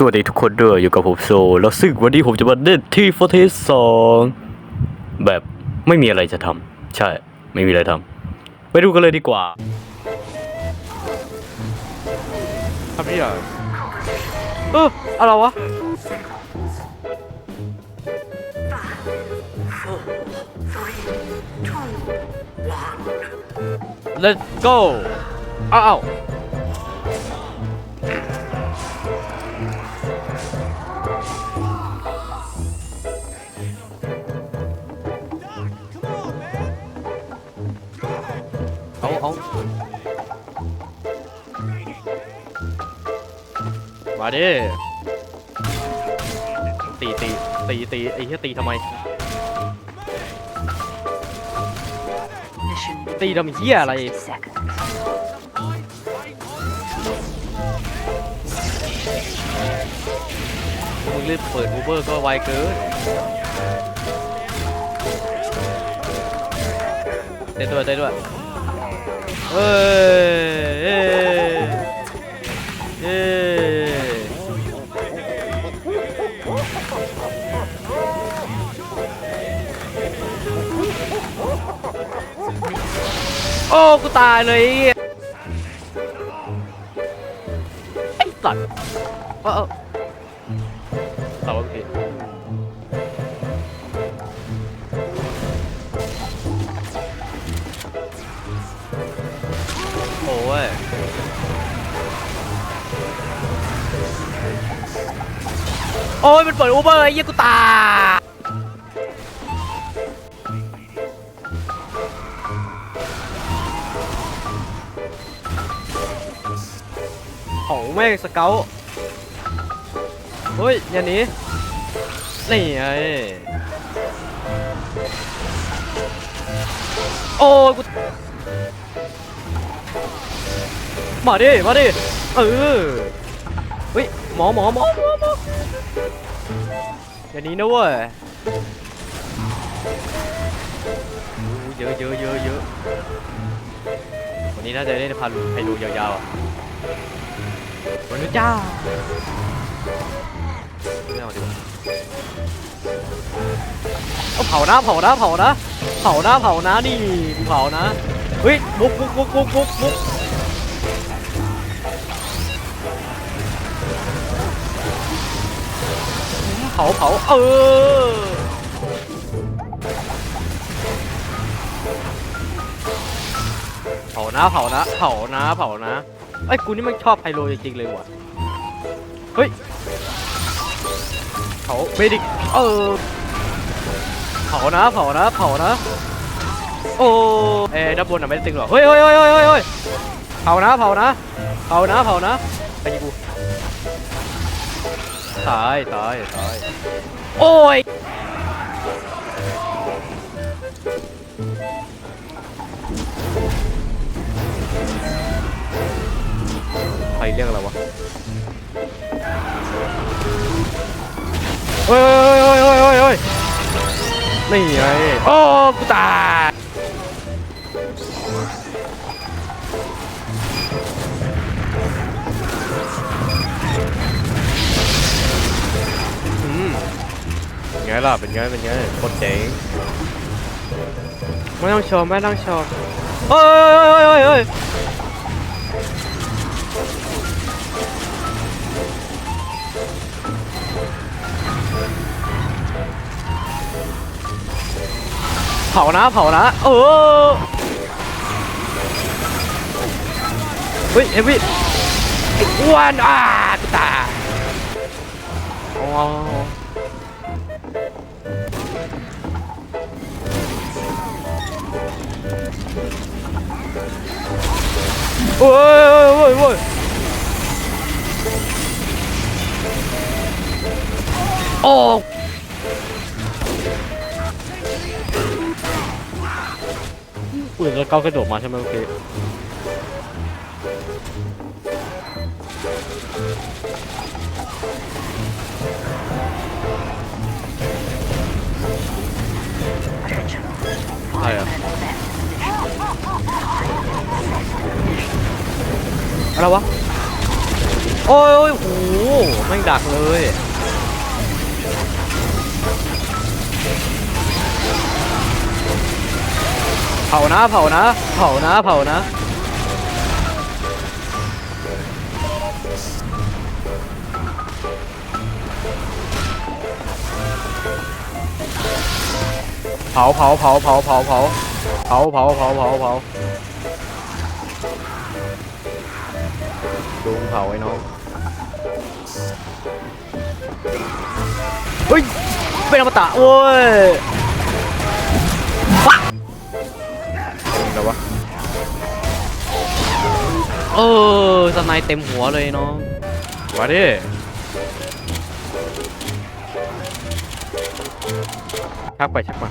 สวัสดีทุกคนด้วยอยู่กับผมโซ แล้วซึ่งวันนี้ผมจะมาเล่นที่ฟอร์เทสสองแบบไม่มีอะไรจะทำใช่ไม่มีอะไรทำไปดูกันเลยดีกว่าทำนี่เหรอเอออะไรวะ Let's go อ้าว มาดิตีตีตีตีไอ้เหี้ยตีทำไม ตีทำเหี้ยอะไร มึงรีบเปิดอูเบอร์ก็ไวเกินเต้นด้วยเต้นด้วย เอ้ยเอ้ยเอ้ยโอ้กูตายเลยไอ้เหี้ยไอ้สัตว์เออ โอ้ยมันเปิดอูเบอร์ไอ้เหี้ยกูตาโอ้แม่งสเกลเฮ้ยอย่าหนีนี่ไงโอ้ยกูมาดิมาดิเออ เฮ้ยหมอหมอหมอหมอหมออย่าหนีนะเว้ยเยอะเยอะเยอะเยอะวันนี้น่าจะได้พาลุไปดูยาวๆอะวันนี้จ้าไม่เอาดีกว่าเอาเผานะเผานะเผานะเผานะเผานะนี่เผานะเฮ้ยบุกบุกบุกบุกบุกาเผาเออเผานะเผานะเผานะเผานะไอ้กูนี่มันชอบไฮโลจริงๆเลยว่ะเฮ้ยเผาเมดิกเออเผานะเผานะเผานะโอ้เอ้ด้านบนอะไม่ได้ตึงหรอเฮ้ยเฮ้ยเฮ้ยเฮ้ยเฮ้ยเฮ้ยเผานะเผานะเผานะเผานะไปยิงกู ตายตายตายโอ้ยใครเรียกอะไรวะเฮ้ยเฮ้ยเฮ้ยเฮ้ยเฮ้ยนี่ไงโอ้กูตาย ไงล่ะ เป็นไง เป็นไงโคตรเจ๋งไม่ต้องชมไม่ต้องชมเฮ้ยเฮ้ยเฮ้ยเฮ้ยเผานะ เผานะ เออเฮ้ยเฮฟวี่ไอ้อ้วนอะตายอ๋อ โอ้ยโอ้ยโอ้ยโอ้ยโอ้ปืนแอะไรวะ โอ้ยโอ้ยโหแม่ดักเลย เผานะเผานะเผานะเผานะเผาเผาเผาเผาเผาเผาเผาเผาเผาเผาเผา ดูมึงเผาไอ้น้องเฮ้ยเป็นอมตะโว้ยฟักอะไรวะเออสไนเต็มหัวเลยน้องมาดิชักไปชักมา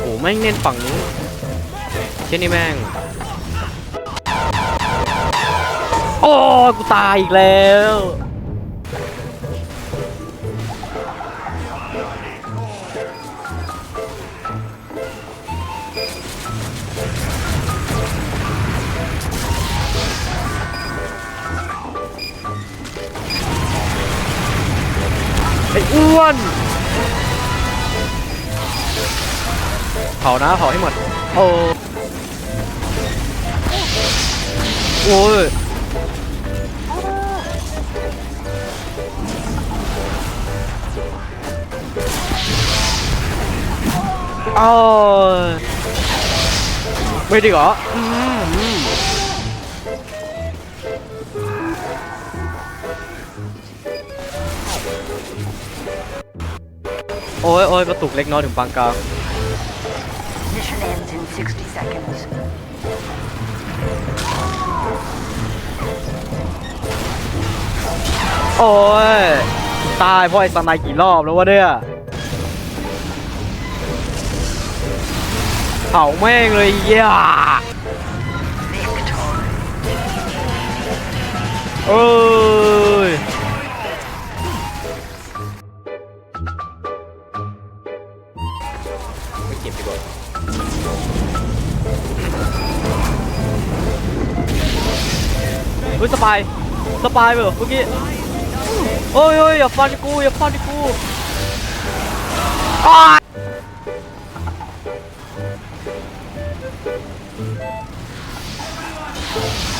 โอ้แม่งเน้นฝั่งนู้นเช่นนี้แม่ง โอ้กูตายอีกแล้ว ไอ้อ้วนเผานะเผาให้หมด โอ้โอ้ย โอ้ยไม่ดีเหรออืมอืมโอ้ยโอ้ยกระตุกเล็กน้อยถึงปานกลาง Mission ends in 60 seconds. โอ้ย ตายเพราะไอ้สไนกี่รอบแล้ววะเนี่ย เผาแม่งเลยเหี้ย่า Victory. เอ้ยไม่เก็บดีกว่าเฮ้ยสปายสปายเหรอเมื่อกี้โอ้ยโอ้ยอย่าฟันกูอย่าฟันกูอ้า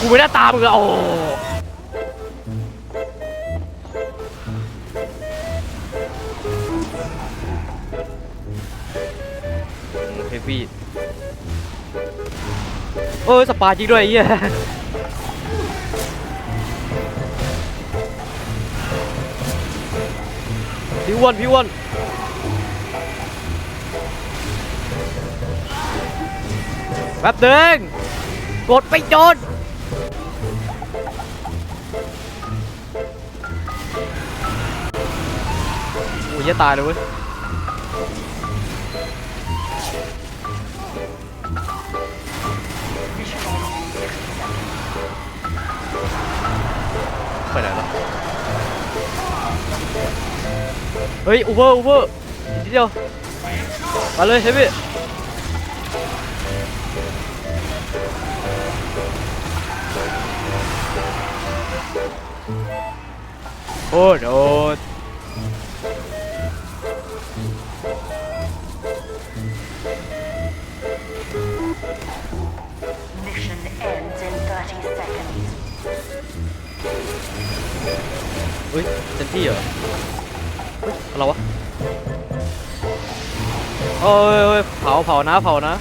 กูไม่ได้ตามมึงอะโอ้เฮฟวี่เออสปาจริงด้วยไอ้เหี้ยพี่อ้วนพี่อ้วนแป๊บเดิงกดไปจน โอ้ยจะตายเลยเว้ยไปไหนล้วเฮ้ยอูเบอร์อูเบอร์อีเดียวมาเลยเฮฟวี่ โอ้โดน Mission ends in 30 seconds. เฮ้ยเซนตี้เหรอเฮ้ยอะไรวะโอ้ยโอ้ยเผาเผานะเผานะ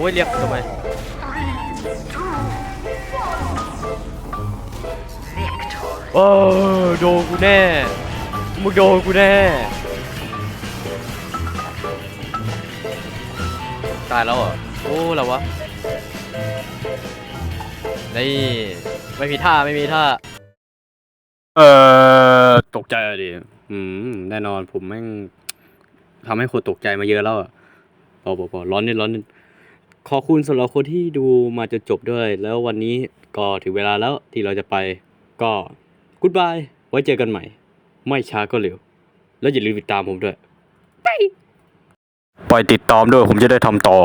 อ้ยเรียกทำไมโอ้โดนกูแน่มึงโดนกูแน่ ตายแล้วเหรอโอ้แล้ววะนี่ไม่มีท่าไม่มีท่า เออตกใจอะดิอืมแน่นอนผมแม่งทำให้คนตกใจมาเยอะแล้วอะพอพอพอร้อนนิดร้อนนิด ขอคุณสำหรับคนที่ดูมาจนจบด้วย แล้ววันนี้ก็ถึงเวลาแล้วที่เราจะไป ก็กูดบายไว้เจอกันใหม่ ไม่ช้าก็เร็ว แล้วอย่าลืมติดตามผมด้วย ไปไปติดตามด้วยผมจะได้ทำต่อ